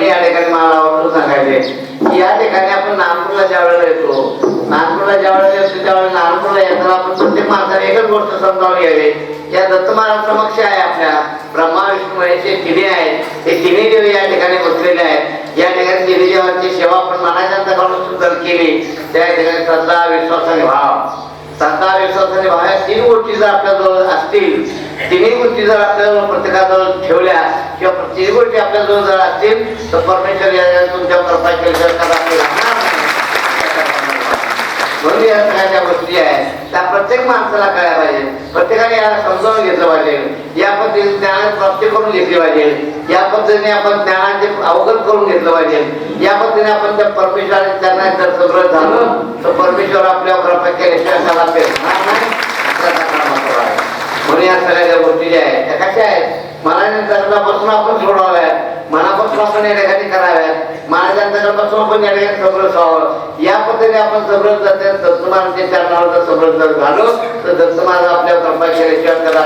म्हणून या ठिकाणी मला आवडून सांगायचे? की या ठिकाणी आपण नागपूरला ज्या वेळेला येतो नागपूरला ज्या वेळेला येतो त्यावेळेला नागपूरला येताना आपण प्रत्येक माणसाने एकच गोष्ट समजावून घ्यावी. या दत्त महाराज समक्ष आहे आपल्या. ब्रह्मा विष्णू महेश हे तिन्ही आहेत. हे तिन्ही देव या ठिकाणी बसलेले आहेत. या ठिकाणी तिन्ही देवांची सेवा आपण मनाच्या अंतकाळून सुद्धा केली. त्या ठिकाणी श्रद्धा विश्वास आणि भाव. श्रद्धा विश्वास आणि भाव या तीन गोष्टी जर आपल्याजवळ असतील तिन्ही गोष्टी जर आपल्याजवळ प्रत्येकाजवळ जे गोष्टी तिन्ही गोष्टी आपल्याजवळ जर असतील तर परमेश्वर तुमच्या कृपा म्हणून या सगळ्या ज्या गोष्टी आहेत त्या प्रत्येक माणसाला कळायला पाहिजे. प्रत्येकाने याला समजावून घेतलं पाहिजे. या पद्धतीने ज्ञान प्राप्ती करून घेतली पाहिजे. या पद्धतीने आपण ज्ञानाचे अवगत करून घेतलं पाहिजे. या पद्धतीने आपण त्या परमेश्वराने त्यांना जर सगळं झालं तर परमेश्वर आपल्या कृपा केल्याशिवाय म्हणून या सगळ्या ज्या गोष्टी ज्या आहेत त्या कशा आहेत? मनापासून आपण सोडवाव्यात मनापासून आपण या ठिकाणी कराव्यात. मनाच्या आपण या ठिकाणी सगळं व्हावं या पद्धतीने आपण सगळं जाते दत्तमानाच्या चरणावर जर सगळं जर झालं तर दत्तमान आपल्या कृपा केल्याशिवाय त्याला